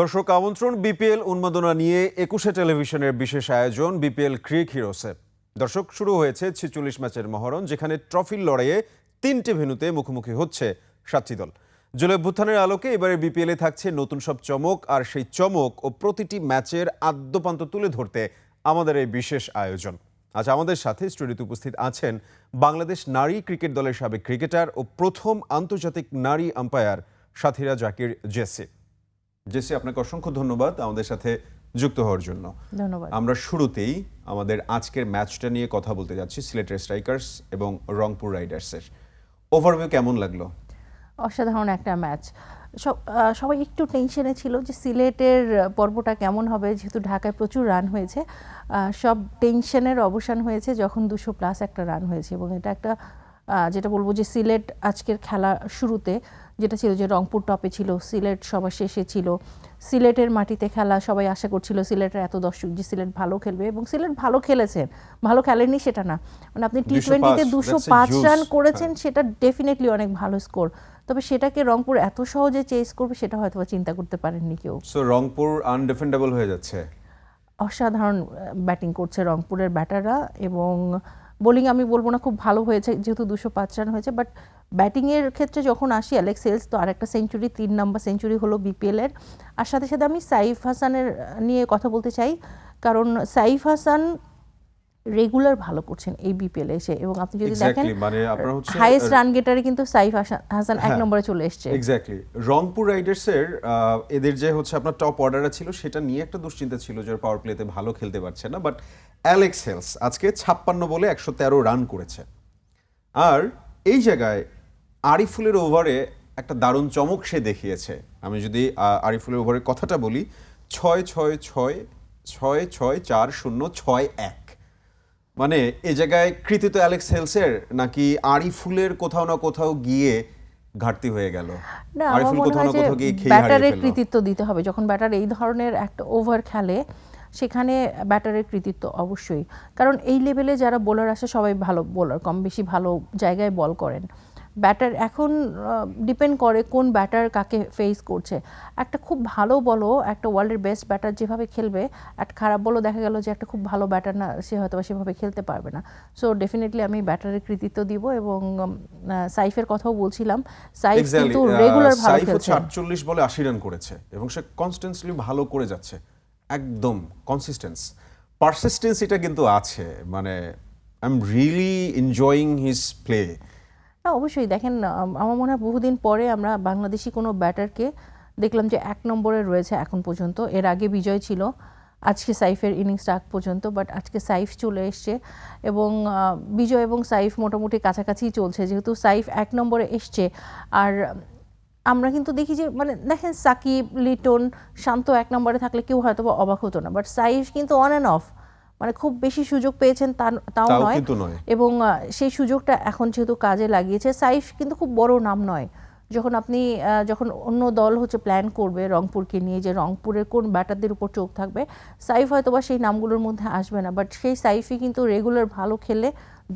দর্শক, আমন্ত্রণ বিপিএল উন্মাদনা নিয়ে একুশে টেলিভিশনের বিশেষ আয়োজন বিপিএল ক্রিক হিরোসে। দর্শক, শুরু হয়েছে ছিচল্লিশ ম্যাচের মহরণ, যেখানে ট্রফির লড়াইয়ে তিনটি ভেন্যুতে মুখোমুখি হচ্ছে সাতটি দল। জুলাই অভ্যুত্থানের আলোকে এবারে বিপিএলে থাকছে নতুন সব চমক, আর সেই চমক ও প্রতিটি ম্যাচের আদ্যপান্ত তুলে ধরতে আমাদের এই বিশেষ আয়োজন। আজ আমাদের সাথে স্টুডিওতে উপস্থিত আছেন বাংলাদেশ নারী ক্রিকেট দলের সাবেক ক্রিকেটার ও প্রথম আন্তর্জাতিক নারী আম্পায়ার সাথীরা জাকির জেসি। জেসি আপনাকে অসংখ্য ধন্যবাদ আমাদের সাথে যুক্ত হওয়ার জন্য। ধন্যবাদ। আমরা শুরুতেই আমাদের আজকের ম্যাচটা নিয়ে কথা বলতে যাচ্ছি সিলেটের স্ট্রাইকার্স এবং রংপুর রাইডার্সের। ওভারভিউ কেমন লাগল? অসাধারণ একটা ম্যাচ। সব সবাই একটু টেনশনে ছিল যে সিলেটের পর্বটা কেমন হবে যেহেতু ঢাকায় প্রচুর রান হয়েছে। সব টেনশনের অবসান হয়েছে যখন দুশো প্লাস একটা রান হয়েছে এবং এটা একটা যেটা বলব যে সিলেট আজকের খেলা শুরুতে যেটা ছিল যে রংপুর টপে ছিল সিলেট সবার শেষে ছিল। সিলেটের মাটিতে খেলা সবাই আশা করছিল সিলেটের এত দর্শক যে সিলেট ভালো খেলবে এবং সিলেট ভালো খেলেছেন ভালো খেলেননি সেটা না। মানে আপনি টি 205, টোয়েন্টিতে দুশো পাঁচ রান করেছেন। সেটা ডেফিনেটলি অনেক ভালো স্কোর তবে সেটাকে রংপুর এত সহজে চেস করবে সেটা হয়তো চিন্তা করতে পারেননি কেউ। সো রংপুর আনডিফেন্ডেবল হয়ে যাচ্ছে। অসাধারণ ব্যাটিং করছে রংপুরের ব্যাটাররা এবং বোলিং আমি বলব না, খুব ভালো হয়েছে, যেহেতু দুশো পাঁচ রান হয়েছে বাট ব্যাটিংয়ের ক্ষেত্রে যখন আসি অ্যালেক্স সেলস তো আরেকটা সেঞ্চুরি তিন নম্বর সেঞ্চুরি হলো বিপিএলের আর সাথে সাথে আমি সাইফ হাসানের নিয়ে কথা বলতে চাই, কারণ সাইফ হাসান রেগুলার ভালো করছেন এই বিপিএল এসে। এবং আপনি যদি দেখেন মানে আপনার হচ্ছে হাইয়েস্ট রান গেটারে কিন্তু সাইফ হাসান- এক হ্যাঁ। নম্বরে চলে এসছে। এক্স্যাক্টলি রংপুর রাইডার্সের এদের যে হচ্ছে আপনার টপ অর্ডারটা ছিল সেটা নিয়ে একটা দুশ্চিন্তা ছিল যে পাওয়ার প্লেতে ভালো খেলতে পারছে না। বাট অ্যালেক্স হেলস আজকে ছাপ্পান্ন বলে একশো তেরো রান করেছে। আর এই জায়গায় আরিফুলের ওভারে একটা দারুণ চমক সে দেখিয়েছে। আমি যদি আরিফুলের ওভারের কথাটা বলি ছয় ছয় ছয় ছয় ছয় চার শূন্য ছয় এক। মানে এ জায়গায় কৃতিত্ব অ্যালেক্স হেলসের নাকি আরিফুলের কোথাও না কোথাও গিয়ে ঘাটতি হয়ে গেল? আরিফুল কোথাও না কোথাও গিয়ে খেয়ে ব্যাটারের কৃতিত্ব দিতে হবে। যখন ব্যাটার এই ধরনের একটা ওভার খেলে সেখানে ব্যাটারের কৃতিত্ব অবশ্যই। কারণ এই লেভেলে যারা বোলার আসে সবাই ভালো বোলার কম বেশি ভালো জায়গায় বল করেন। ব্যাটার এখন ডিপেন্ড করে কোন ব্যাটার কাকে ফেস করছে। একটা খুব ভালো বলো একটা ওয়ার্ল্ডের বেস্ট ব্যাটার যেভাবে খেলবে একটা খারাপ বলো দেখা গেল যে একটা খুব ভালো ব্যাটার না সে হয়তো বা সেভাবে খেলতে পারবে না। সো ডেফিনেটলি আমি ব্যাটারের কৃতিত্ব দিব এবং সাইফের কথাও বলছিলাম। সাইফ কিন্তু রেগুলার ভালো খেলছে। আটচল্লিশ বলে আশি রান করেছে এবং সে কনস্ট্যান্টলি ভালো করে যাচ্ছে। একদম কনসিস্টেন্স পারসিস্টেন্স এটা কিন্তু আছে। মানে I am really enjoying his play না, অবশ্যই দেখেন আমার মনে হয় বহুদিন পরে আমরা বাংলাদেশি কোনো ব্যাটারকে দেখলাম যে এক নম্বরে রয়েছে এখন পর্যন্ত। এর আগে বিজয় ছিল, আজকে সাইফের ইনিংসটা আগ পর্যন্ত বাট আজকে সাইফ চলে এসছে এবং বিজয় এবং সাইফ মোটামুটি কাছাকাছি চলছে। যেহেতু সাইফ এক নম্বরে এসছে, আর আমরা কিন্তু দেখি যে মানে দেখেন সাকিব, লিটন শান্ত এক নম্বরে থাকলে কেউ হয়তো বা অবাক হতো না বাট সাইফ কিন্তু অন অ্যান্ড অফ মানে খুব বেশি সুযোগ পেয়েছেন তাও নয়। এবং সেই সুযোগটা এখন যেহেতু কাজে লাগিয়েছে সাইফ কিন্তু খুব বড় নাম নয়। যখন আপনি যখন অন্য দল হচ্ছে প্ল্যান করবে রংপুরকে নিয়ে যে রংপুরের কোন ব্যাটারদের উপর চোখ থাকবে সাইফ হয়তো বা সেই নামগুলোর মধ্যে আসবে না। বাট সেই সাইফই কিন্তু রেগুলার ভালো খেলে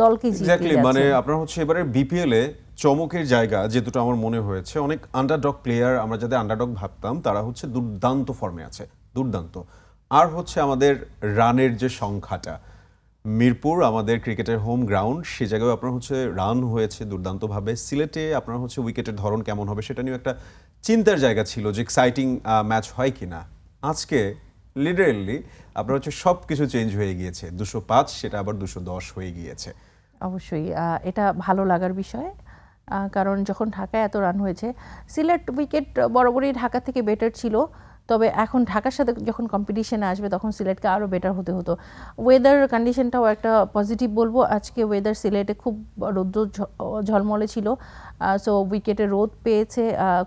দলকে এক্স্যাক্টলি জিতিয়ে মানে আপনার হচ্ছে এবারে বিপিএল এ চমকের জায়গা যে দুটো আমার মনে হয়েছে। অনেক আন্ডারডগ প্লেয়ার আমরা যাদের আন্ডারডগ ভাবতাম তারা হচ্ছে দুর্দান্ত ফর্মে আছে। দুর্দান্ত। আর হচ্ছে আমাদের রানের যে সংখ্যাটা। মিরপুর, আমাদের ক্রিকেটের হোম গ্রাউন্ড, সে জায়গায় আপনার হচ্ছে রান হয়েছে দুর্দান্তভাবে। সিলেটে আপনার হচ্ছে উইকেটের ধরন কেমন হবে সেটা নিয়ে একটা চিন্তার জায়গা ছিল যে এক্সাইটিং ম্যাচ হয় কি না আজকে লিটারেলি আপনার হচ্ছে সব কিছু চেঞ্জ হয়ে গিয়েছে। দুশো পাঁচ, সেটা আবার দুশো দশ হয়ে গিয়েছে। অবশ্যই এটা ভালো লাগার বিষয় কারণ যখন ঢাকায় এত রান হয়েছে, সিলেট উইকেট বরাবরই ঢাকা থেকে বেটার ছিল। তবে এখন ঢাকার সাথে যখন কম্পিটিশনে আসবে তখন সিলেটকে আরও বেটার হতে হতো। ওয়েদার কন্ডিশনটাও একটা পজিটিভ বলব। আজকে ওয়েদার সিলেটে খুব রৌদ্র ঝলমলে ছিল। সো উইকেটে রোদ পেয়েছে।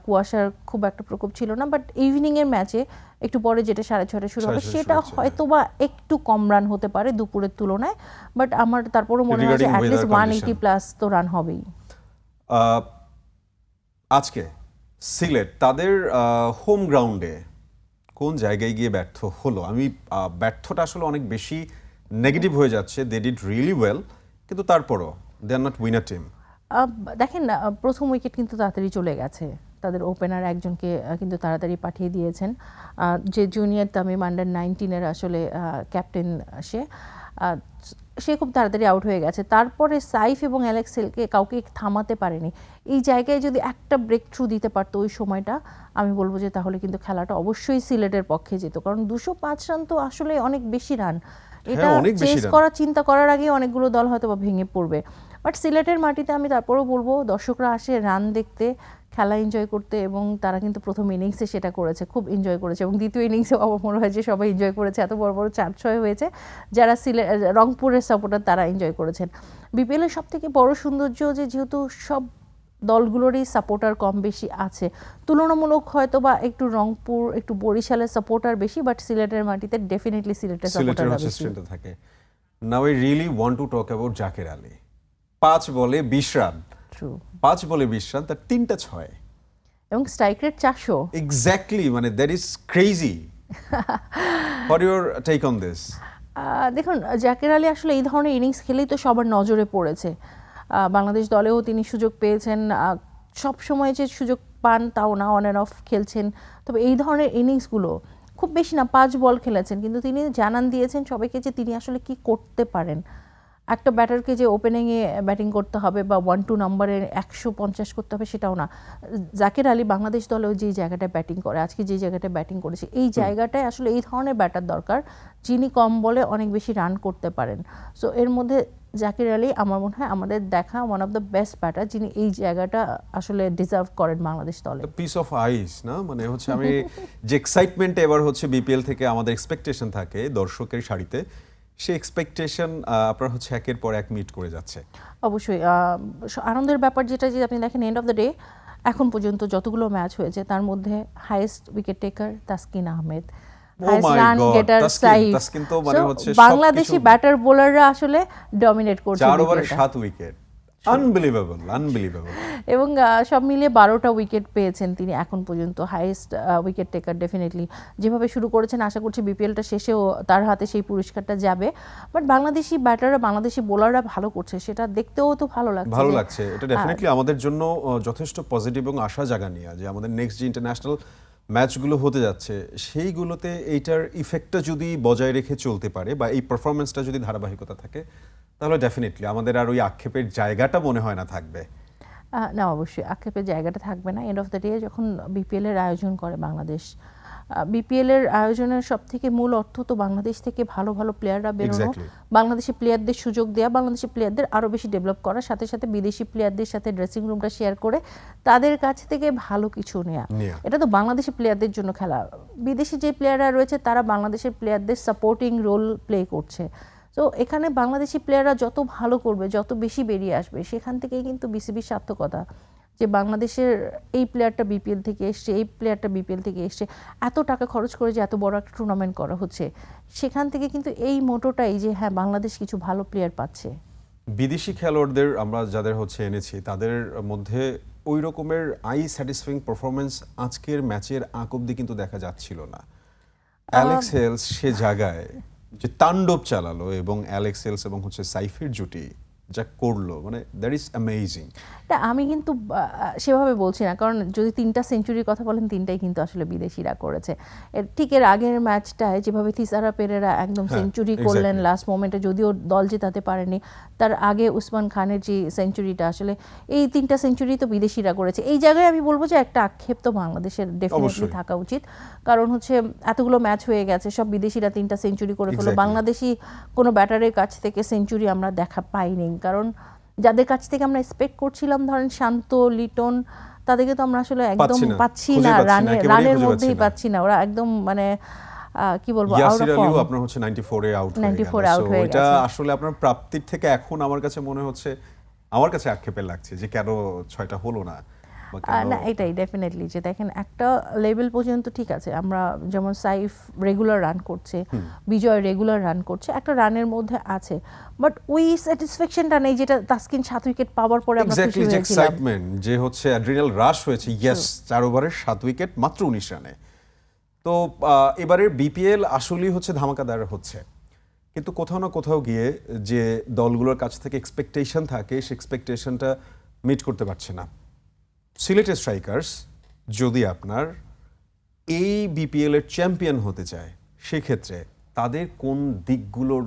কুয়াশার খুব একটা প্রকোপ ছিল না বাট ইভিনিংয়ের ম্যাচে একটু পরে যেটা সাড়ে ছটা শুরু হবে সেটা হচ্ছে, হয়তো বা একটু কম রান হতে পারে দুপুরের তুলনায় বাট আমার তারপরও মনে হয় যে at least one eighty plus তো রান হবেই। আজকে সিলেট তাদের হোম গ্রাউন্ডে কোন জায়গায় গিয়ে ব্যর্থ হলো? আমি ব্যর্থটা আসলে অনেক বেশি নেগেটিভ হয়ে যাচ্ছে। দে ডিড রিয়েলি ওয়েল কিন্তু তারপরও they are not winner team দেখেন প্রথম উইকেট কিন্তু তাড়াতাড়ি চলে গেছে। তাদের ওপেনার একজনকে কিন্তু তাড়াতাড়ি পাঠিয়ে দিয়েছেন। যে জুনিয়র তামিম আন্ডার নাইনটিনের আসলে ক্যাপ্টেন সে। সে খুব তাড়াতাড়ি আউট হয়ে গেছে। তারপরে সাইফ এবং অ্যালেক্সেলকে কাউকে থামাতে পারেনি। এই জায়গায় যদি একটা ব্রেক থ্রু দিতে পারতো ওই সময়টা আমি বলব যে তাহলে কিন্তু খেলাটা অবশ্যই সিলেটের পক্ষে যেত। কারণ দুশো পাঁচ রান তো আসলে অনেক বেশি রান। এটা অনেক চেস করার চিন্তা করার আগে অনেকগুলো দল হয়তো বা ভেঙে পড়বে। বাট সিলেটের মাটিতে আমি তারপরেও বলব দর্শকরা আসে রান দেখতে। খেলা এনজয় করতে এবং তারা কিন্তু প্রথম ইনিংসে সেটা করেছে খুব এনজয় করেছে এবং দ্বিতীয় ইনিংসে আমার মনে হয় যে সবাই এনজয় করেছে। এত বড় বড় চার ছয় হয়েছে যারা সিলে রংপুরের সাপোর্টার তারা এনজয় করেছেন। বিপিএলের সব থেকে বড় সৌন্দর্য যে যেহেতু সব দলগুলোরই সাপোর্টার কম বেশি আছে তুলনামূলক হয়তো বা একটু রংপুর একটু বরিশালের সাপোর্টার বেশি বাট সিলেটের মাটিতে ডেফিনেটলি সিলেটের সাপোর্টার থাকে। Now I really want to talk about Jaker Ali পাঁচ বলে বিশ রান। ট্রু পাঁচ বলে বিশ রান তার তিনটা ছয়। এবং স্ট্রাইক রেট চারশো। এক্স্যাক্টলি মানে that is crazy for your take on this দেখুন জাকের আলী আসলে এই ধরনের ইনিংস খেলেই তো সবার নজরে পড়েছে। বাংলাদেশ দলেও তিনি সুযোগ পেয়েছেন। সব সময় যে সুযোগ পান তাও না অন অ্যান্ড অফ খেলছেন। তবে এই ধরনের ইনিংসগুলো খুব বেশি না পাঁচ বল খেলেছেন। কিন্তু তিনি জানান দিয়েছেন সবাইকে যে তিনি আসলে কি করতে পারেন। একটা ব্যাটারকে যে ওপেনিংয়ে ব্যাটিং করতে হবে বা ওয়ান টু নাম্বারে একশো পঞ্চাশ করতে হবে সেটাও না। জাকের আলী বাংলাদেশ দলেও যেই জায়গাটায় ব্যাটিং করে আজকে যে জায়গাটায় ব্যাটিং করেছে এই জায়গাটায় আসলে এই ধরনের ব্যাটার দরকার যিনি কম বলে অনেক বেশি রান করতে পারেন। সো এর মধ্যে জাকির আলী আমার মনে হয় আমাদের দেখা one of the best batter যিনি এই জায়গাটা আসলে ডিজার্ভ করেন বাংলাদেশ দলে। পিস অফ আইস না? মানে হচ্ছে আমি যে এক্সাইটমেন্ট এবার হচ্ছে বিপিএল থেকে আমাদের এক্সপেকটেশন থাকে দর্শকের সারিতে সেই এক্সপেকটেশন আপনার হচ্ছে একের পর এক মিট করে যাচ্ছে। অবশ্যই আনন্দের ব্যাপার যেটা যে আপনি দেখেন এন্ড অফ দ্য ডে এখন পর্যন্ত যতগুলো ম্যাচ হয়েছে তার মধ্যে highest wicket taker Taskin Ahmed. Oh মানে বাংলাদেশি ব্যাটার বোলাররা আসলে ডমিনেট করছে চার ওভারে সাত উইকেট আনবিলিভেবল আনবিলিভেবল এবং সব মিলিয়ে বারোটা উইকেট পেয়েছেন তিনি এখন পর্যন্ত হাইয়েস্ট উইকেট টেকার ডেফিনেটলি যেভাবে শুরু করেছেন আশা করছি বিপিএলটা শেষেও তার হাতে সেই পুরস্কারটা যাবে। বাট বাংলাদেশি ব্যাটাররা বাংলাদেশি বোলাররা ভালো করছে সেটা দেখতেও তো ভালো লাগছে ভালো লাগছে। এটা ডেফিনেটলি আমাদের জন্য যথেষ্ট পজিটিভ এবং আশা জাগানিয়া যে আমাদের নেক্সট যে ইন্টারন্যাশনাল ম্যাচগুলো হতে যাচ্ছে, সেইগুলোতে এইটার ইফেক্টটা যদি বজায় রেখে চলতে পারে বা এই পারফরমেন্সটা যদি ধারাবাহিকতা থাকে, তাহলে ডেফিনেটলি আমাদের আর ওই আক্ষেপের জায়গাটা মনে হয় না থাকবে। না, অবশ্যই আক্ষেপের জায়গাটা থাকবে না। এন্ড অফ দ্য ডে যখন বিপিএলের আয়োজন করে বাংলাদেশ বিপিএল এর আয়োজনের সব থেকে মূল অর্থ তো বাংলাদেশ থেকে ভালো ভালো প্লেয়াররা বেরোনো. বাংলাদেশি প্লেয়ারদের সুযোগ দেওয়া বাংলাদেশি প্লেয়ারদের আরও বেশি ডেভেলপ করা সাথে সাথে বিদেশি প্লেয়ারদের সাথে ড্রেসিং রুমটা শেয়ার করে তাদের কাছ থেকে ভালো কিছু নেওয়া নেয়া। এটা তো বাংলাদেশি প্লেয়ারদের জন্য খেলা। বিদেশি যে প্লেয়াররা রয়েছে তারা বাংলাদেশের প্লেয়ারদের সাপোর্টিং রোল প্লে করছে। তো এখানে বাংলাদেশি প্লেয়াররা যত ভালো করবে যত বেশি বেরিয়ে আসবে সেখান থেকেই কিন্তু বিসিবির সার্থকতা। যে বাংলাদেশের এই প্লেয়ারটা বিপিএল থেকে এসছে এই প্লেয়ারটা বিপিএল থেকে এসছে এত টাকা খরচ করে যে এত বড় একটা টুর্নামেন্ট করা হচ্ছে। সেখান থেকে কিন্তু এই মোটোটাই যে হ্যাঁ বাংলাদেশ কিছু ভালো প্লেয়ার পাচ্ছে। বিদেশি খেলোয়াড়দের আমরা যাদের হচ্ছে এনেছি তাদের মধ্যে ওই রকমের আই স্যাটিসফাইং পারফরমেন্স আজকের ম্যাচের আঁক অব্দি কিন্তু দেখা যাচ্ছিল না। অ্যালেক্স হেলস সে জায়গায় যে তাণ্ডব চালালো এবং অ্যালেক্স হেলস এবং হচ্ছে সাইফের জুটি যা করল মানে দ্যাট ইজ অ্যামেজিং না আমি কিন্তু সেভাবে বলছি না কারণ যদি তিনটা সেঞ্চুরির কথা বলেন তিনটাই কিন্তু আসলে বিদেশিরা করেছে। এর ঠিক এর আগের ম্যাচটায় যেভাবে থিসারা পেরেরা একদম হ্যাঁ, সেঞ্চুরি করলেন লাস্ট মোমেন্টে যদিও দল জেতাতে পারেনি তার আগে উসমান খানের যে সেঞ্চুরিটা আসলে এই তিনটা সেঞ্চুরি তো বিদেশিরা করেছে। এই জায়গায় আমি বলব যে একটা আক্ষেপ তো বাংলাদেশের ডেফিনেটলি থাকা উচিত কারণ হচ্ছে এতগুলো ম্যাচ হয়ে গেছে সব বিদেশিরা তিনটা সেঞ্চুরি করে ফেলো. বাংলাদেশি কোনো ব্যাটারের কাছ থেকে সেঞ্চুরি আমরা দেখা পাইনি। কারণ যাদের কাছ থেকে আমরা এক্সপেক্ট করছিলাম ধরেন শান্ত লিটন তাদেরকে তো আমরা আসলে একদম পাচ্ছি না, পাচ্ছি খুঁজে না পাচ্ছি না, রানে একেবারেই রানের মধ্যেই পাচ্ছি না। ওরা একদম মানে কি বলব ইয়াসির আলীও আপনার হচ্ছে 94 এ আউট হয়ে 94 গেল। out So, এটা আসলে আপনার প্রাপ্তির থেকে এখন আমার কাছে মনে হচ্ছে আমার কাছে আক্ষেপের লাগছে যে কেন ছয়টা হলো না। বা না এটাই ডেফিনেটলি যে দেখেন একটা লেভেল পর্যন্ত ঠিক আছে। আমরা যেমন সাইফ রেগুলার রান করছে বিজয় রেগুলার রান করছে একটা রানের মধ্যে আছে। বাট ওই স্যাটিসফ্যাকশনটা নেই যেটা তাসকিন সাত উইকেট পাওয়ার পরে আমরা খুশি হয়েছিলাম। এক্সাইটমেন্ট যে হচ্ছে অ্যাড্রিনাল রাশ হয়েছে ইয়েস চার ওভারের সাত উইকেট মাত্র উনিশ রানে তো আহ, এবারের বিপিএল আসলেই হচ্ছে ধামাকাদার হচ্ছে। কিন্তু কোথাও না কোথাও গিয়ে যে দলগুলোর কাছ থেকে এক্সপেকটেশন থাকে সে এক্সপেকটেশনটা মিট করতে পারছে না। সিলেটের স্ট্রাইকার্স, যদি আপনার এই বিপিএলের চ্যাম্পিয়ন হতে চায়, সেক্ষেত্রে তাদের কোন দিকগুলোর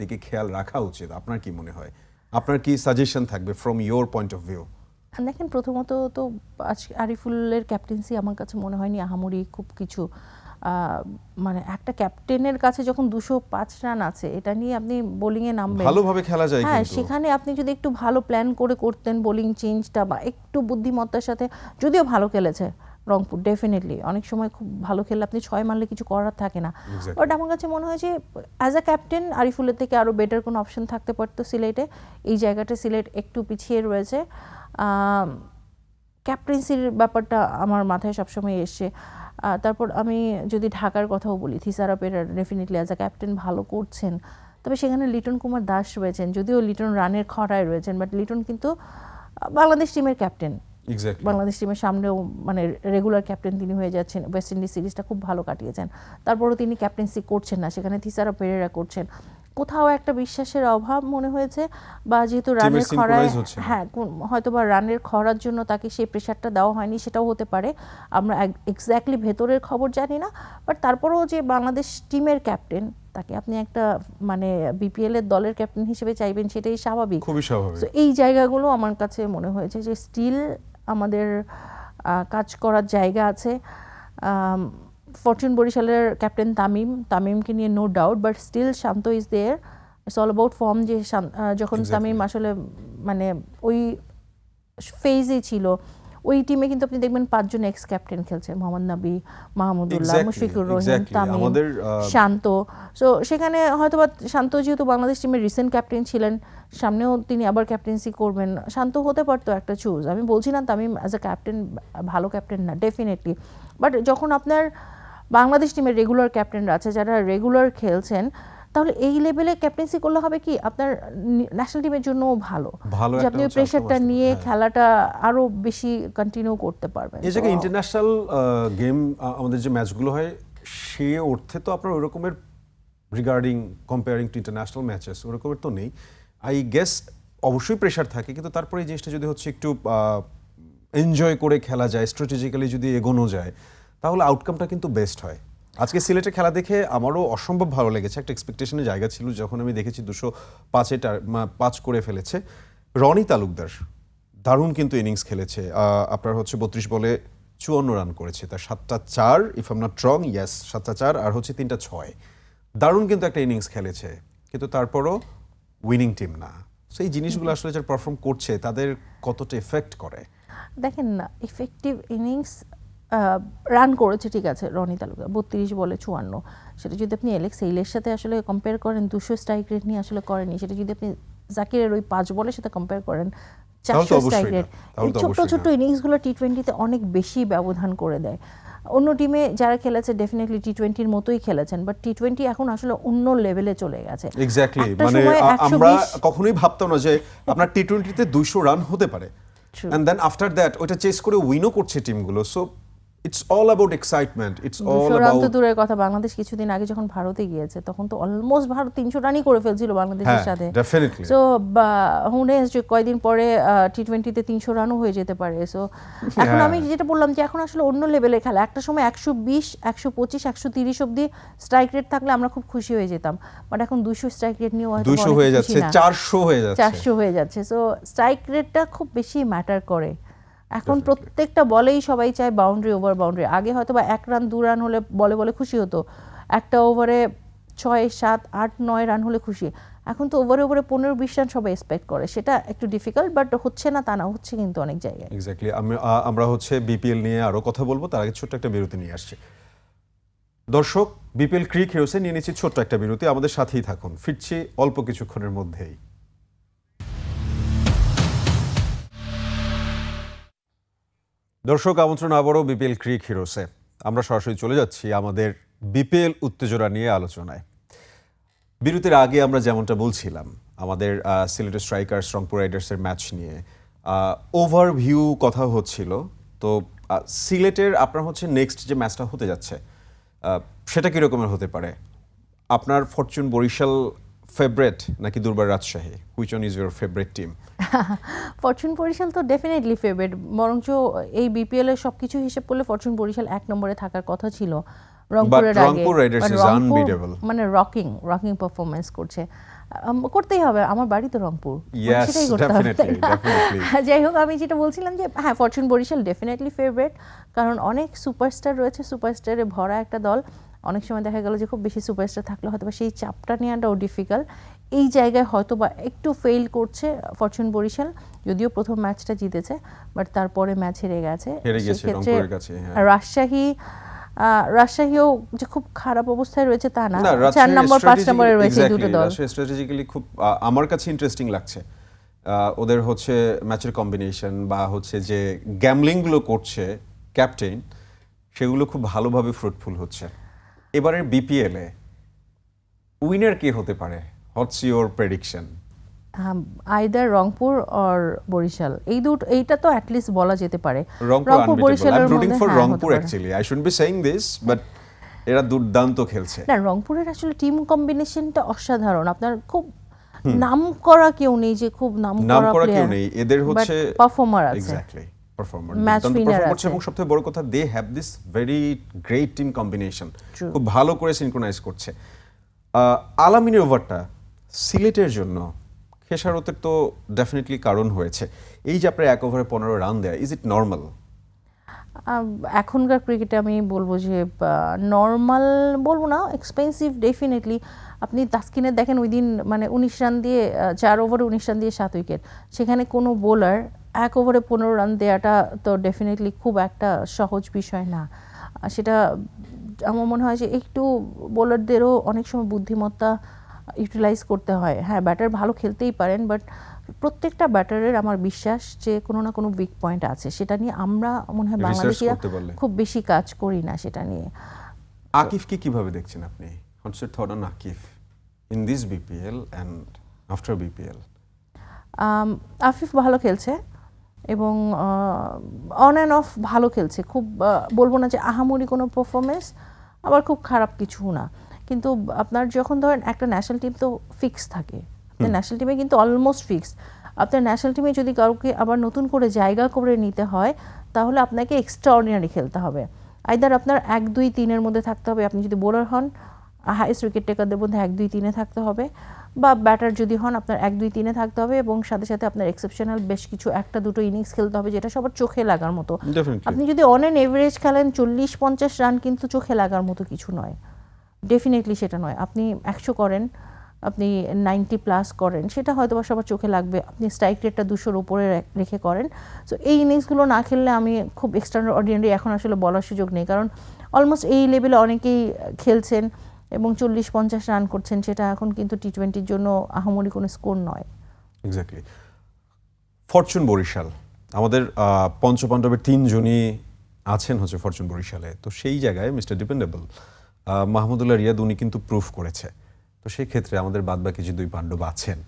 দিকে খেয়াল রাখা উচিত? আপনার কি মনে হয়? আপনার কি সাজেশন থাকবে from your point of view দেখেন প্রথমত তো আজ আরিফুলের ক্যাপ্টেন্সি আমার কাছে মনে হয়নি আহামরি খুব কিছু মানে একটা ক্যাপ্টেনের কাছে যখন দুশো পাঁচ রান আছে এটা নিয়ে আপনি বোলিংয়ে নামবেন। ভালোভাবে খেলা যায় হ্যাঁ সেখানে আপনি যদি একটু ভালো প্ল্যান করে করতেন বোলিং চেঞ্জটা বা একটু বুদ্ধিমত্তার সাথে যদিও ভালো খেলেছে রংপুর ডেফিনেটলি অনেক সময় খুব ভালো খেললে আপনি ছয় মারলে কিছু করার থাকে না। বাট আমার কাছে মনে হয় যে অ্যাজ আ ক্যাপ্টেন আরিফুলের থেকে আরও বেটার কোনো অপশন থাকতে পারতো সিলেটে। এই জায়গাটা সিলেট একটু পিছিয়ে রয়েছে। ক্যাপ্টেন্সির ব্যাপারটা আমার মাথায় সবসময় এসছে তারপর আমি যদি ঢাকার কথাও বলি থিসারা পেরার ডেফিনেটলি অ্যাজ আ ক্যাপ্টেন ভালো করছেন। তবে সেখানে লিটন কুমার দাস রয়েছেন যদিও লিটন রানের খরায় রয়েছেন বাট লিটন কিন্তু বাংলাদেশ টিমের ক্যাপ্টেন বাংলাদেশ টিমের সামনেও মানে রেগুলার ক্যাপ্টেন তিনি হয়ে যাচ্ছেন ওয়েস্ট ইন্ডিজ সিরিজটা খুব ভালো কাটিয়েছেন। তারপরও তিনি ক্যাপ্টেন্সি করছেন না সেখানে থিসারা পেরেরা করছেন। কোথাও একটা বিশ্বাসের অভাব মনে হয়েছে বা যেহেতু রানের খরায়। হ্যাঁ হয়তো বা রানের খরার জন্য তাকে সেই প্রেশারটা দেওয়া হয়নি সেটাও হতে পারে। আমরা এক্স্যাক্টলি ভেতরের খবর জানি না বাট তারপরেও যে বাংলাদেশ টিমের ক্যাপ্টেন তাকে আপনি একটা মানে বিপিএল এর দলের ক্যাপ্টেন হিসেবে চাইবেন সেটাই স্বাভাবিক। খুবই স্বাভাবিক। তো এই জায়গাগুলো আমার কাছে মনে হয়েছে যে স্টিল আমাদের কাজ করার জায়গা আছে। ফরচুন বরিশালের ক্যাপ্টেন তামিম তামিমকে নিয়ে no doubt but still Shanto is there it's all about form যে যখন তামিম আসলে মানে ওই ফেজে ছিল ওই টিমে কিন্তু আপনি দেখবেন পাঁচজন এক্স ক্যাপ্টেন খেলছে মোহাম্মদ নবী মাহমুদুল্লাহ মুশফিকুর রহিম তামিম শান্ত। সো সেখানে হয়তো বা শান্ত যেহেতু বাংলাদেশ টিমের রিসেন্ট ক্যাপ্টেন ছিলেন সামনেও তিনি আবার ক্যাপ্টেন্সি করবেন। শান্ত হতে পারতো একটা চুজ আমি বলছি না তামিম অ্যাজ এ ক্যাপ্টেন ভালো ক্যাপ্টেন না ডেফিনেটলি বাট যখন আপনার বাংলাদেশ টিমের রেগুলার ক্যাপ্টেনরা আছে যারা রেগুলার খেলছেন তাহলে এই লেভেলে ক্যাপ্টেন্সি করলে হবে কি? আপনার ন্যাশনাল টিমের জন্য ভালো। যে আপনি প্রেশারটা নিয়ে হ্যাঁ। খেলাটা আরও বেশি কন্টিনিউ করতে পারবেন। এই জায়গায় তো- ইন্টারন্যাশনাল গেম আমাদের যে ম্যাচগুলো হয় সে অর্থে তো আপনার ওই রকমের regarding comparing to international matches ওরকমের তো নেই। আই গেস অবশ্যই প্রেশার থাকে কিন্তু তারপরে এই জিনিসটা যদি হচ্ছে একটু এনজয় করে খেলা যায় স্ট্র্যাটেজিক্যালি যদি এগোনো যায় তাহলে আউটকামটা কিন্তু বেস্ট হয়। আজকে সিলেটের খেলা দেখে আমারও অসম্ভব ভালো লেগেছে। একটা এক্সপেকটেশনের জায়গা ছিল, যখন আমি দেখেছি দুশো পাঁচে পাঁচ করে ফেলেছে। রনি তালুকদার, দারুণ কিন্তু ইনিংস খেলেছে। আপনার হচ্ছে বত্রিশ বলে চুয়ান্ন রান করেছে। তার সাতটা চার if I'm not wrong yes সাতটা চার, আর হচ্ছে তিনটা ছয়। দারুণ কিন্তু একটা ইনিংস খেলেছে। কিন্তু তারপরও উইনিং টিম না। সো এই জিনিসগুলো আসলে যারা পারফর্ম করছে, তাদের কতটা এফেক্ট করে? দেখেন না ইফেক্টিভ ইনিংস রান করেছে ঠিক আছে রনি তালুকদার বত্রিশ বলে চুয়ান্ন। সেটা যদি আপনি এলেক্স এইলের সাথে আসলে কম্পেয়ার করেন দুশো স্ট্রাইক রেট নিয়ে আসলে করেনি সেটা যদি আপনি জাকিরের ওই পাঁচ বলের সাথে কম্পেয়ার করেন চারশো স্ট্রাইক রেট এই ছোট্ট ছোট্ট। ইনিংসগুলো টি টোয়েন্টিতে অনেক বেশি ব্যবধান করে দেয়। অন্য টিমে যারা খেলেছে ডেফিনেটলি টি টোয়েন্টির মতোই খেলেছেন বাট টি টোয়েন্টি এখন আসলে অন্য লেভেলে চলে গেছে। এক্স্যাক্টলি মানে সময় আ- 120 আমরা কখনোই ভাবতাম না যে আপনার টি টোয়েন্টিতে দুইশো রান হতে পারে. অ্যান্ড দেন আফটার দ্যাট ওইটা চেস করে উইনও করছে টিমগুলো so it's all about excitement it's all about দূরের কথা বাংলাদেশ কিছুদিন আগে যখন ভারতে গিয়েছে তখন তো অলমোস্ট ভারত তিনশো রানই করে ফেলছিল বাংলাদেশের হ্যাঁ সাথে। ডেফিনেটলি সো হুনেস যে কয়দিন পরে টি টোয়েন্টিতে তিনশো রানও হয়ে যেতে পারে। সো এখন হ্যাঁ। আমি যেটা বললাম যে এখন আসলে অন্য লেভেলে খেলা। একটা সময় একশো বিশ একশো পঁচিশ একশো তিরিশ অব্দি স্ট্রাইক রেট থাকলে আমরা খুব খুশি হয়ে যেতাম। বাট এখন দুশো স্ট্রাইক রেট নিয়ে হয়তো দুইশো অনেকে হয়ে যাচ্ছে না। চারশো হয়ে যাচ্ছে। চারশো হয়ে যাচ্ছে। সো স্ট্রাইক রেটটা খুব বেশি ম্যাটার করে। এখন প্রত্যেকটা বলেই সবাই চায় বাউন্ডারি ওভার বাউন্ডারি আগে হয়তো বা এক রান দু রান হলে বলে বলে খুশি হতো। একটা ওভারে ছয় সাত আট নয় রান হলে খুশি। এখন তো ওভারে ওভারে পনেরো বিশ রান সবাই এক্সপেক্ট করে। সেটা একটু ডিফিকাল্ট বাট হচ্ছে না তা না হচ্ছে কিন্তু অনেক জায়গায়। এক্স্যাক্টলি আমরা হচ্ছে বিপিএল নিয়ে আরও কথা বলব তার আগে ছোট্ট একটা বিরতি নিয়ে আসছি। দর্শক বিপিএল ক্রিক হেউসে নিয়ে নিচ্ছি ছোট্ট একটা বিরতি। আমাদের সাথেই থাকুন। ফিরছি অল্প কিছুক্ষণের মধ্যেই। দর্শক, আমন্ত্রণ আবারও বিপিএল ক্রিক হিরোসে। আমরা সরাসরি চলে যাচ্ছি আমাদের বিপিএল উত্তেজনা নিয়ে আলোচনায়। বিরতির আগে আমরা যেমনটা বলছিলাম, আমাদের সিলেটের স্ট্রাইকার্স রংপুর রাইডার্সের ম্যাচ নিয়ে ওভারভিউ কথা হচ্ছিল। তো সিলেটের, আপনার হচ্ছে নেক্সট যে ম্যাচটা হতে যাচ্ছে সেটা কীরকমের হতে পারে? আপনার ফরচুন বরিশাল ফেভারেট নাকি Durbar Rajshahi? Which one is your favourite team Fortune Barishal তো ডেফিনেটলি ফেভারিট বরঞ্চ এই বিপিএল এর সবকিছু হিসেব করলে ফরচুন বরিশাল এক নম্বরে থাকার কথা ছিল রংপুরের আগে. মানে রকিং রকিং পারফরমেন্স করছে। করতেই হবে আমার বাড়ি তো রংপুর। সেটাই করতে হবে. যাই হোক আমি যেটা বলছিলাম যে হ্যাঁ ফরচুন বরিশাল ডেফিনেটলি ফেভারিট কারণ অনেক সুপারস্টার রয়েছে সুপারস্টারে ভরা একটা দল। অনেক সময় দেখা গেল যে খুব বেশি সুপারস্টার থাকলে হয়তো বা সেই চাপটা নেওয়াটাও ডিফিকাল্ট এই জায়গায় হয়তো বা একটু ফেল করছে ফরচুন বরিশাল যদিও প্রথম ম্যাচটা জিতেছে বাট তারপরে ম্যাচ হেরে গেছে। সেক্ষেত্রে হ্যাঁ। রাজশাহী রাজশাহীও যে খুব খারাপ অবস্থায় রয়েছে তা না। চার নম্বর পাঁচ নম্বরে রয়েছে দুটো দল। স্ট্র্যাটেজিক্যালি খুব আমার কাছে ইন্টারেস্টিং লাগছে। ওদের হচ্ছে ম্যাচের কম্বিনেশন বা হচ্ছে যে গ্যামলিংগুলো করছে ক্যাপ্টেন সেগুলো খুব ভালোভাবে ফ্রুটফুল হচ্ছে। এবারের বিপিএলে উইনার কে হতে পারে? What's your prediction either Rangpur or Barishal. এই দুটো এইটা তো অ্যাটলিস্ট বলা যেতে পারে। রংপুর আই বরিশালের এম রুটিং মধ্যে ফর হ্যাঁ, রংপুর পারে। Actually I should be saying this but এরা দুর্দান্ত খেলছে। না রংপুরের আসলে টিম কম্বিনেশনটা অসাধারণ। আপনার খুব নাম করা কেউ নেই যে খুব নাম করা কেউ নেই। এদের হচ্ছে পারফর্মার আছে। এক্স্যাক্টলি পারফর্মার Match winner করছে আছে। এবং সবথেকে বড় কথা they have this very great team combination খুব ভালো করে সিনক্রোনাইজ করছে। আলামিনের ওভারটা সিলেটের জন্য খেসারতের তো ডেফিনেটলি কারণ হয়েছে। এই যে আপনার এক ওভারে পনেরো রান দেয় ইজ ইট নর্মাল এখনকার ক্রিকেটে আমি বলব যে নর্মাল বলব না এক্সপেন্সিভ ডেফিনেটলি আপনি তাস্কিনের দেখেন ওই দিন মানে উনিশ রান দিয়ে চার ওভারে উনিশ রান দিয়ে সাত উইকেট সেখানে কোনো বোলার এক ওভারে পনেরো রান দেওয়াটা তো ডেফিনেটলি খুব একটা সহজ বিষয় না। সেটা আমার মনে হয় যে একটু বোলারদেরও অনেক সময় বুদ্ধিমত্তা ইউটিলাইজ করতে হয়। হ্যাঁ ব্যাটার ভালো খেলতেই পারেন বাট প্রত্যেকটা ব্যাটারের আমার বিশ্বাস যে কোনো না কোনো উইক পয়েন্ট আছে। সেটা নিয়ে আমরা মনে হয় বাংলাদেশিরা খুব বেশি কাজ করি না সেটা নিয়ে। আকিফকে কীভাবে দেখছেন আপনি? What's your thought on Akif in this BPL and after BPL Afif ভালো খেলছে। এবং অন অ্যান্ড অফ ভালো খেলছে। খুব বলব না যে আহামরি কোনো পারফরমেন্স আবার খুব খারাপ কিছু না। কিন্তু আপনার যখন ধরেন একটা ন্যাশনাল টিম তো ফিক্স থাকে। আপনার ন্যাশনাল টিমে কিন্তু অলমোস্ট ফিক্স আপনার ন্যাশনাল টিমে যদি কাউকে আবার নতুন করে জায়গা করে নিতে হয় তাহলে আপনাকে এক্সট্রা অর্ডিনারি খেলতে হবে। আইদার আপনার এক দুই তিনের মধ্যে থাকতে হবে। আপনি যদি বোলার হন হাইস্ট উইকেট টেকারদের মধ্যে এক দুই তিনে থাকতে হবে। বা ব্যাটার যদি হন আপনার এক দুই তিনে থাকতে হবে এবং সাথে সাথে আপনার এক্সেপশনাল বেশ কিছু একটা দুটো ইনিংস খেলতে হবে যেটা সবার চোখে লাগার মতো। আপনি যদি অন অ্যান এভারেজ খেলেন চল্লিশ পঞ্চাশ রান কিন্তু চোখে লাগার মতো কিছু নয়। ডেফিনেটলি সেটা নয়। আপনি একশো করেন আপনি নাইনটি প্লাস করেন সেটা হয়তো বা সবার চোখে লাগবে। আপনি স্ট্রাইক রেটটা দুশোর উপরে রেখে করেন। সো এই ইনিংসগুলো না খেললে আমি খুব এক্সট্রা অর্ডিনারি এখন আসলে বলার সুযোগ নেই। কারণ অলমোস্ট এই লেভেলে অনেকেই খেলছেন। এবং চল্লিশ পঞ্চাশ রান করছেন, সেটা এখন কিন্তু টি টোয়েন্টির জন্য আহামরি কোনো স্কোর নয়। Exactly Fortune Barishal. আমাদের পঞ্চপাণ্ডবের তিনজনই আছেন হচ্ছে ফরচুন বরিশালে। তো সেই জায়গায় মিস্টার ডিপেন্ডেবল মাহমুদুল্লাহ রিয়াদ উনি কিন্তু প্রুফ করেছে। তো সেই ক্ষেত্রে আমাদের বাদবাকি যে দুই পাণ্ডব আছেন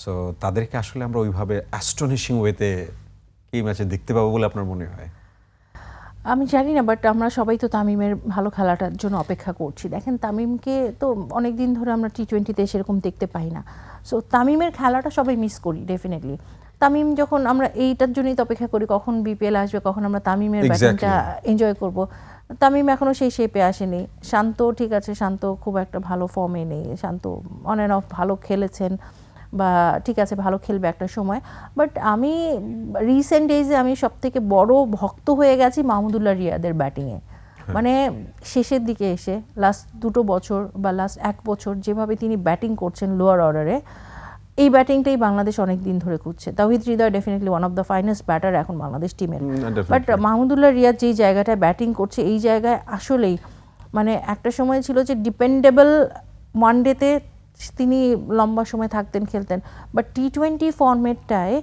সো তাদেরকে আসলে আমরা ওইভাবে অ্যাস্টনিশিং ওয়েতে এই ম্যাচে দেখতে পাবো বলে আপনার মনে হয়? আমি জানি না বাট আমরা সবাই তো তামিমের ভালো খেলাটার জন্য অপেক্ষা করছি। দেখেন তামিমকে তো অনেক দিন ধরে আমরা টি টোয়েন্টিতে সেরকম দেখতে পাই না। সো তামিমের খেলাটা সবাই মিস করি ডেফিনেটলি তামিম যখন আমরা এইটার জন্যই তো অপেক্ষা করি কখন বিপিএল আসবে কখন আমরা তামিমের. ব্যাটিংটা এনজয় করব। তামিম এখনও সেই শেপে আসেনি। শান্ত ঠিক আছে শান্ত খুব একটা ভালো ফর্মে নেই। শান্ত অন অ্যান্ড অফ ভালো খেলেছেন। বা ঠিক আছে ভালো খেলবে একটা সময়। বাট আমি রিসেন্ট ডেজে আমি সব থেকে বড় ভক্ত হয়ে গেছি মাহমুদুল্লাহ রিয়াদের ব্যাটিংয়ে মানে শেষের দিকে এসে লাস্ট দুটো বছর বা লাস্ট এক বছর যেভাবে তিনি ব্যাটিং করছেন লোয়ার অর্ডারে এই ব্যাটিংটাই বাংলাদেশ অনেক দিন ধরে করছে Towhid Hridoy definitely one of the finest batter এখন বাংলাদেশ টিমের বাট. মাহমুদুল্লাহ রিয়াদ যেই জায়গাটায় ব্যাটিং করছে এই জায়গায় আসলেই মানে একটা সময় ছিল যে ডিপেন্ডেবল ওয়ানডেতে তিনি লম্বা সময় থাকতেন খেলতেন। বাট টি টোয়েন্টি ফর্মেটটায়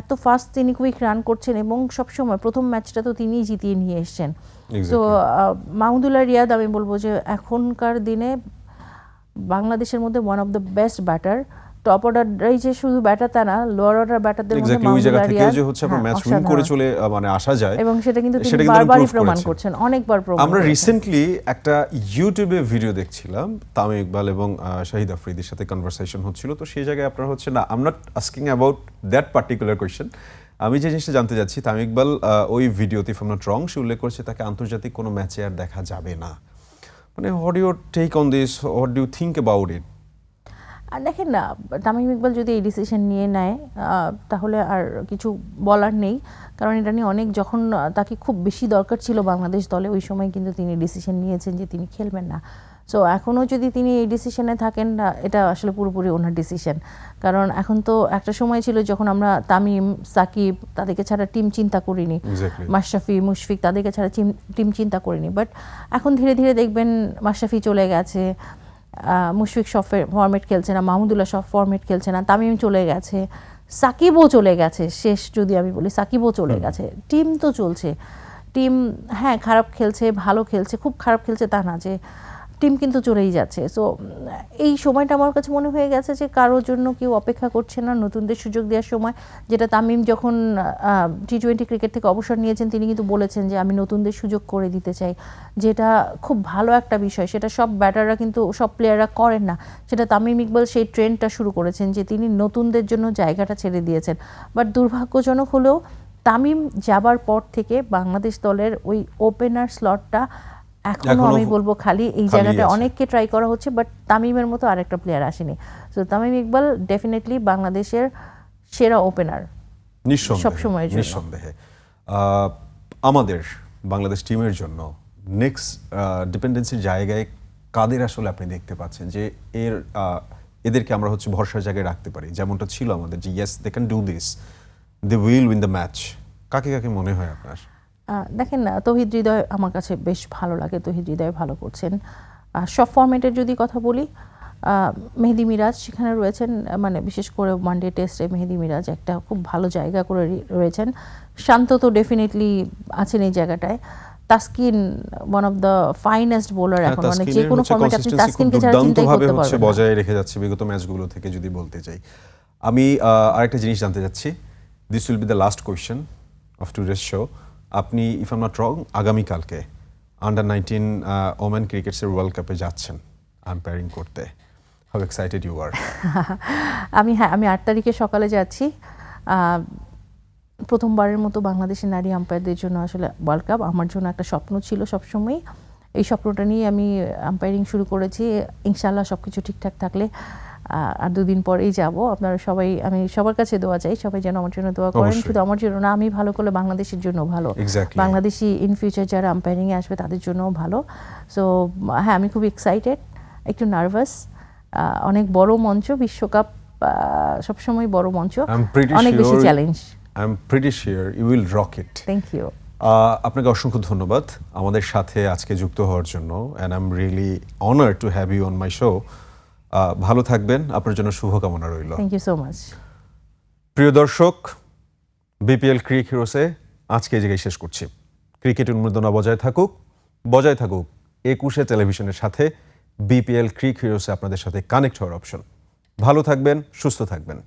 এত ফাস্ট তিনি কুইক রান করছেন এবং সবসময় প্রথম ম্যাচটা তো তিনি জিতিয়ে নিয়ে এসছেন। তো মাহমুদুল্লাহ রিয়াদ আমি বলব যে এখনকার দিনে বাংলাদেশের মধ্যে one of the best batter top অর্ডারই যে শুধু ব্যাটার তা না লোয়ার অর্ডার ব্যাটারদের মধ্যে ওই জায়গা থেকে যে হচ্ছে আপনার ম্যাচ উইন করে চলে মানে আসা যায় এবং সেটা কিন্তু তিনি বারবারই প্রমাণ করছেন। অনেকবার প্রমাণ আমরা রিসেন্টলি একটা ইউটিউবে ভিডিও দেখছিলাম তামিম ইকবাল এবং শাহিদ আফ্রিদির সাথে কনভারসেশন হচ্ছিল তো সেই জায়গায় আপনার হচ্ছে না I'm not asking about that particular question আমি যে জিনিসটা জানতে চাচ্ছি তামিম ইকবাল ওই ভিডিওতে ইফ নট রং সে উল্লেখ করেছে তাকে আন্তর্জাতিক কোনো ম্যাচে আর দেখা যাবে না। মানে what your take on this what do think about it আর দেখেন না তামিম ইকবাল যদি এই ডিসিশন নিয়ে নেয় তাহলে আর কিছু বলার নেই। কারণ এটা নিয়ে অনেক যখন তাকে খুব বেশি দরকার ছিল বাংলাদেশ দলে ওই সময় কিন্তু তিনি ডিসিশন নিয়েছেন যে তিনি খেলবেন না। সো এখনও যদি তিনি এই ডিসিশনে থাকেন না এটা আসলে পুরোপুরি ওনার ডিসিশন কারণ এখন তো একটা সময় ছিল যখন আমরা তামিম সাকিব তাদেরকে ছাড়া টিম চিন্তা করিনি। মাশরাফি মুশফিক তাদেরকে ছাড়া টিম- চিন্তা করিনি। বাট এখন ধীরে ধীরে দেখবেন মাশরাফি চলে গেছে মুশফিক সব ফরম্যাট খেলছে না মাহমুদুল্লাহ সব ফর্মেট খেলছে না তামিম চলে গেছে সাকিবও চলে গেছে শেষ যদি আমি বলি সাকিবও চলে গেছে টিম তো চলছে টিম হ্যাঁ খারাপ খেলছে ভালো খেলছে খুব খারাপ খেলছে তা না যে টিম কিন্তু চলেই যাচ্ছে। সো এই সময়টা আমার কাছে মনে হয়ে গেছে যে কারোর জন্য কেউ অপেক্ষা করছে না। নতুনদের সুযোগ দেওয়ার সময় যেটা তামিম যখন টি টোয়েন্টি ক্রিকেট থেকে অবসর নিয়েছেন, তিনি কিন্তু বলেছেন যে আমি নতুনদের সুযোগ করে দিতে চাই। যেটা খুব ভালো একটা বিষয়। সেটা সব ব্যাটাররা কিন্তু, সব প্লেয়াররা করেন না। সেটা তামিম ইকবাল সেই ট্রেন্ডটা শুরু করেছেন যে তিনি নতুনদের জন্য জায়গাটা ছেড়ে দিয়েছেন। বাট দুর্ভাগ্যজনক হলেও তামিম যাবার পর থেকে বাংলাদেশ দলের ওই ওপেনার স্লটটা এখনও আমি বলব খালি এই জায়গাটা অনেককে ট্রাই করা হচ্ছে বাট তামিমের মতো আরেকটা প্লেয়ার আসেনি। তো তামিম ইকবাল ডেফিনেটলি বাংলাদেশের সেরা ওপেনার সবসময়ের জন্য। নিঃসন্দেহে। আমাদের বাংলাদেশ টিমের জন্য নেক্সট ডিপেন্ডেন্সির জায়গায় কাদের আসলে আপনি দেখতে পাচ্ছেন? যে এর এদেরকে আমরা হচ্ছে ভরসার জায়গায় রাখতে পারি। যেমনটা ছিল আমাদের যে yes they can do this they will win the match কাকে কাকে মনে হয় আপনার? দেখেন না তহিদ হৃদয় আমার কাছে বেশ ভালো লাগে তহিদ হৃদয় ভালো করছেন। আর সব ফরম্যাটের যদি কথা বলি মেহেদি মিরাজ সেখানে রয়েছেন মানে বিশেষ করে ওয়ানডে টেস্টে মেহেদি মিরাজ একটা খুব ভালো জায়গা করে রয়েছেন। শান্ত তো ডেফিনেটলি আছেন এই জায়গাটায়। Taskin one of the finest bowler এখন মানে যে কোনো হচ্ছে ফরম্যাটে আপনি তাসকিনকে ছাড়া চিন্তাই করতে পারবেন না। বজায় রেখে যাচ্ছে বিগত ম্যাচগুলো থেকে যদি বলতে চাই। আমি আরেকটা জিনিস জানতে চাচ্ছি। This will be the last question of today's show আপনি ইফ এম নট রং আগামীকালকে আন্ডার নাইনটিন ওমেন ক্রিকেটসের ওয়ার্ল্ড কাপে যাচ্ছেন আম্পায়ারিং করতে। হাউ এক্সাইটেড ইউ আর আমি হ্যাঁ আমি আট তারিখে সকালে যাচ্ছি। প্রথমবারের মতো বাংলাদেশের নারী আম্পায়ারদের জন্য আসলে ওয়ার্ল্ড কাপ আমার জন্য একটা স্বপ্ন ছিল সবসময় এই স্বপ্নটা নিয়ে আমি আম্পায়ারিং শুরু করেছি। ইনশাল্লাহ সব কিছু ঠিকঠাক থাকলে আর দুদিন পরেই যাব। আপনারা সবাই আমি সবার কাছে দোয়া চাই সবাই যেন আমার জন্য দোয়া করেন। শুধু আমার জন্য না আমি ভালো করলে বাংলাদেশের জন্য ভালো। বাংলাদেশি ইন ফিউচার যারা আম্পায়ারিংয়ে আসবে তাদের জন্যও ভালো। সো হ্যাঁ আমি খুব এক্সাইটেড একটু নার্ভাস অনেক বড় মঞ্চ বিশ্বকাপ সবসময় বড় মঞ্চ। অনেক বেশি challenge I am pretty sure you will rock it thank you ah, আপনাকে অসংখ্য ধন্যবাদ আমাদের সাথে আজকে যুক্ত হওয়ার জন্য and I am really honour to have you on my show ভালো থাকবেন। আপনার জন্য শুভকামনা রইল। থ্যাংক ইউ সো মাচ প্রিয় দর্শক বিপিএল ক্রিক হিরোসে আজকে এই জায়গায় শেষ করছি। ক্রিকেট উন্মোদনা বজায় থাকুক বজায় থাকুক একুশে টেলিভিশনের সাথে বিপিএল ক্রিক হিরোসে আপনাদের সাথে কানেক্ট হওয়ার অপশন ভালো থাকবেন সুস্থ থাকবেন।